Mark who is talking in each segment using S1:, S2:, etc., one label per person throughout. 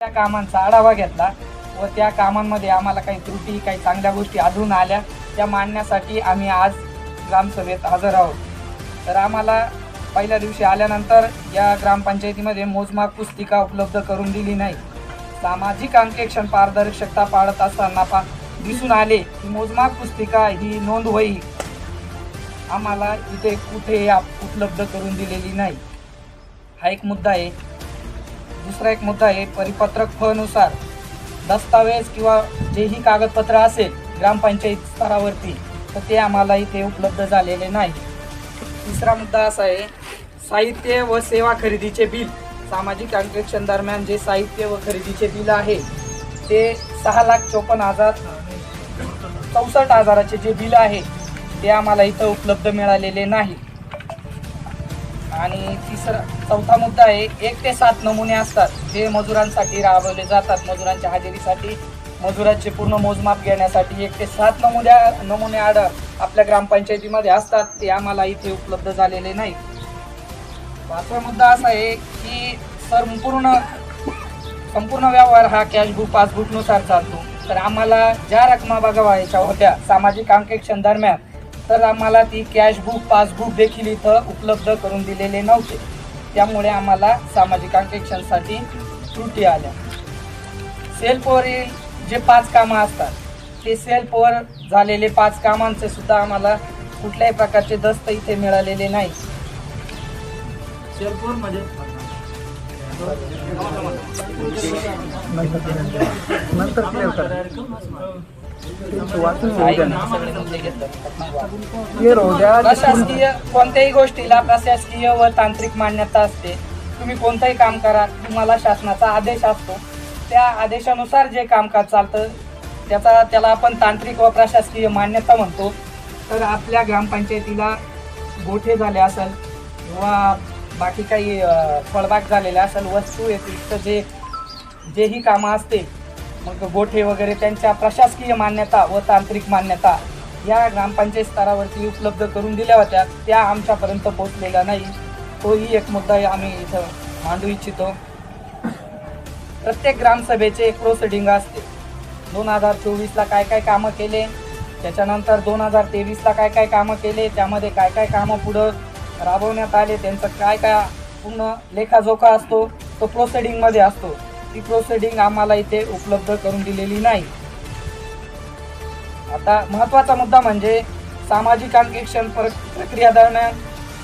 S1: त्या कामांचा आढावा घेतला व त्या कामांमध्ये आम्हाला काही त्रुटी काही चांगल्या गोष्टी आढळून आल्या त्या मांडण्यासाठी आम्ही आज ग्रामसभेत हजर आहोत. तर आम्हाला पहिल्या दिवशी आल्यानंतर या ग्रामपंचायतीमध्ये मोजमाप पुस्तिका उपलब्ध करून दिली नाही. सामाजिक अंकेक्षण पारदर्शकता पाळत असताना पा दिसून आले की मोजमाप पुस्तिका ही नोंद होईल आम्हाला इथे कुठे आप- उपलब्ध करून दिलेली नाही. हा एक मुद्दा आहे. दुसरा एक मुद्दा आहे परिपत्रक फ नुसार दस्तावेज किंवा जेही कागदपत्र असेल ग्रामपंचायत स्तरावरती तर ते आम्हाला इथे उपलब्ध झालेले नाही. तिसरा मुद्दा असा आहे साहित्य व सेवा खरेदीचे बिल सामाजिक अंकेक्षण दरम्यान जे साहित्य व खरेदीचे बिल आहे ते सहा लाख चोपन्न हजार चौसष्ट हजाराचे जे बिल आहे ते आम्हाला इथं उपलब्ध मिळालेले नाही. आणि तिसरा चौथा मुद्दा आहे एक ते सात नमुने असतात जे मजुरांसाठी राबवले जातात. मजुरांच्या हजेरीसाठी मजुरांचे पूर्ण मोजमाप घेण्यासाठी एक ते सात नमुन्या नमुने आर्डर आपल्या ग्रामपंचायतीमध्ये असतात. ते आम्हाला इथे उपलब्ध झालेले नाही पाचवा मुद्दा असा आहे की संपूर्ण संपूर्ण व्यवहार हा कॅशबुक पासबुकनुसार चालतो. तर आम्हाला ज्या रकमा बघावायच्या होत्या सामाजिक अंकेक्षण दरम्यान तर आम्हाला ती कॅशबुक पासबुक देखील इथं उपलब्ध करून दिलेले नव्हते. त्यामुळे आम्हाला सामाजिक अंकेक्षणसाठी त्रुटी आल्या. सेल्फवरील जे पाच कामं असतात ते सेल्फवर झालेले पाच कामांचे सुद्धा आम्हाला कुठल्याही प्रकारचे दस्त इथे मिळालेले नाही.
S2: शेरपूरमध्ये
S3: नंतर
S1: प्रशासकीय कोणत्याही गोष्टीला प्रशासकीय व तांत्रिक मान्यता असते. तुम्ही कोणतंही काम करा तुम्हाला शासनाचा आदेश असतो. त्या आदेशानुसार जे कामकाज चालतं त्याचा त्याला आपण तांत्रिक व प्रशासकीय मान्यता म्हणतो. तर आपल्या ग्रामपंचायतीला गोठे झाले असेल किंवा बाकी काही फळबाग झालेले असेल वस्तू व्यतिरिक्त जे जेही कामं असते मग गोठे वगैरे त्यांच्या प्रशासकीय मान्यता व तांत्रिक मान्यता या ग्रामपंचायत स्तरावरती उपलब्ध करून दिल्या होत्या. त्या आमच्यापर्यंत पोहोचलेल्या नाही. तोही एक मुद्दा आम्ही इथं मांडू इच्छितो. प्रत्येक ग्रामसभेचे एक प्रोसिडिंग असते. दोन हजार चोवीसला काय काय कामं केले त्याच्यानंतर दोन हजार तेवीसला काय काय कामं केले त्यामध्ये काय काय कामं पुढं राबवण्यात आले त्यांचं काय काय पूर्ण लेखाजोखा असतो तो प्रोसिडिंगमध्ये असतो. ती प्रोसिडिंग आम्हाला इथे उपलब्ध करून दिलेली नाही. आता महत्त्वाचा मुद्दा म्हणजे सामाजिक अंकेक्षण प्रक्रिया दरम्यान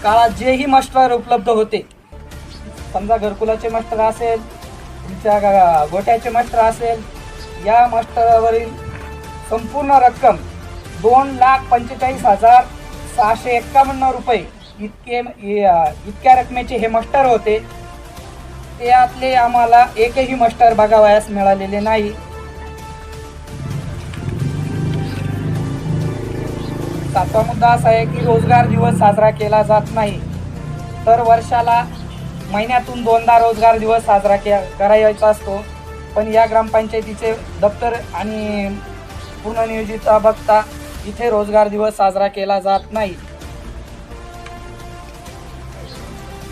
S1: काळात जेही मस्टर उपलब्ध होते समजा घरकुलाचे मास्टर असेल तुमच्या गोट्याचे मास्टर असेल या मस्टरवरील संपूर्ण रक्कम दोन लाख पंचेचाळीस हजार सहाशे एक्कावन्न रुपये इतके इतक्या रकमेचे हे मास्टर होते त्यातले आम्हाला एकही मस्टर बघावयास मिळालेले नाही. सातवा मुद्दा असा आहे की रोजगार दिवस साजरा केला जात नाही. तर वर्षाला महिन्यातून दोनदा रोजगार दिवस साजरा के करायचा असतो. पण या ग्रामपंचायतीचे दप्तर आणि पूर्ण बघता इथे रोजगार दिवस साजरा केला जात नाही.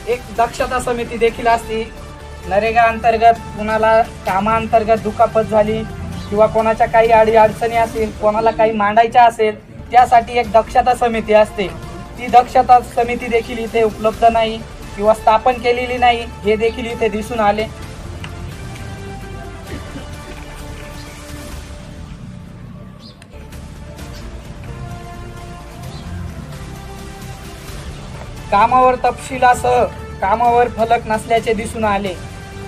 S1: एक दक्षता समिती देखील असते. नरेगा अंतर्गत कुणाला कामाअंतर्गत दुखापत झाली किंवा कोणाच्या काही अडी अडचणी असेल कोणाला काही मांडायच्या असेल त्यासाठी एक दक्षता समिती असते. ती दक्षता समिती देखील इथे उपलब्ध नाही किंवा स्थापन केलेली नाही हे देखील इथे दिसून आले. कामावर तपशिलासह कामावर फलक नसल्याचे दिसून आले.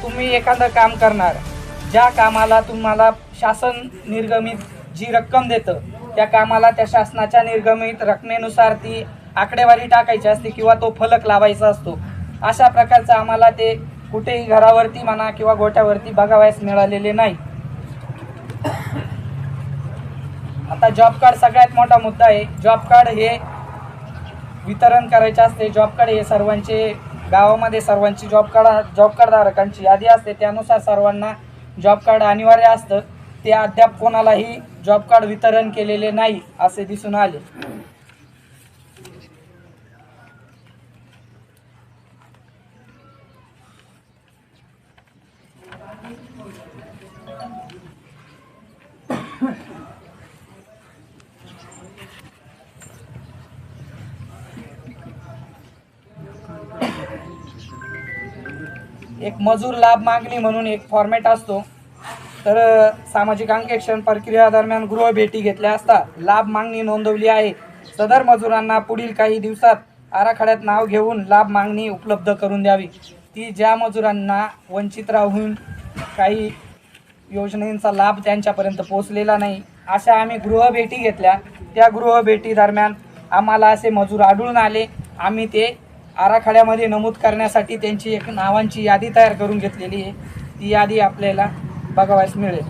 S1: तुम्ही एखादं काम करणार ज्या कामाला तुम्हाला शासन निर्गमित जी रक्कम देतं त्या कामाला त्या शासनाच्या निर्गमित रकमेनुसार ती आकडेवारी टाकायची असते किंवा तो फलक लावायचा असतो. अशा प्रकारचं आम्हाला ते कुठेही घरावरती म्हणा किंवा गोठ्यावरती बघावयास मिळालेले नाही. आता जॉब कार्ड सगळ्यात मोठा मुद्दा आहे. जॉब कार्ड हे वितरण करायचे असते. जॉब कार्ड हे सर्वांचे गावामध्ये सर्वांची जॉब कार्ड जॉब कार्डधारकांची यादी असते त्यानुसार सर्वांना जॉब कार्ड अनिवार्य असतं. ते अद्याप कोणालाही जॉब कार्ड वितरण केलेले नाही असे दिसून आले. एक मजूर लाभ मागणी म्हणून एक फॉर्मॅट असतो. तर सामाजिक अंकेक्षण प्रक्रियादरम्यान गृहभेटी गृह भेटी घेतल्या असता लाभ मागणी नोंदवली आहे. सदर मजुरांना पुढील काही दिवसात आराखड्यात नाव घेऊन लाभ मागणी उपलब्ध करून द्यावी. ती ज्या मजुरांना वंचित राहून काही योजनेचा लाभ त्यांच्यापर्यंत पोहोचलेला नाही अशा आम्ही गृहभेटी घेतल्या. त्या गृहभेटी दरम्यान आम्हाला असे मजूर आढळून आले. आम्ही ते आराखड्यामध्ये नमूद करण्यासाठी त्यांची एक नावांची यादी तयार करून घेतलेली आहे. ती यादी आपल्याला बघावयास मिळेल.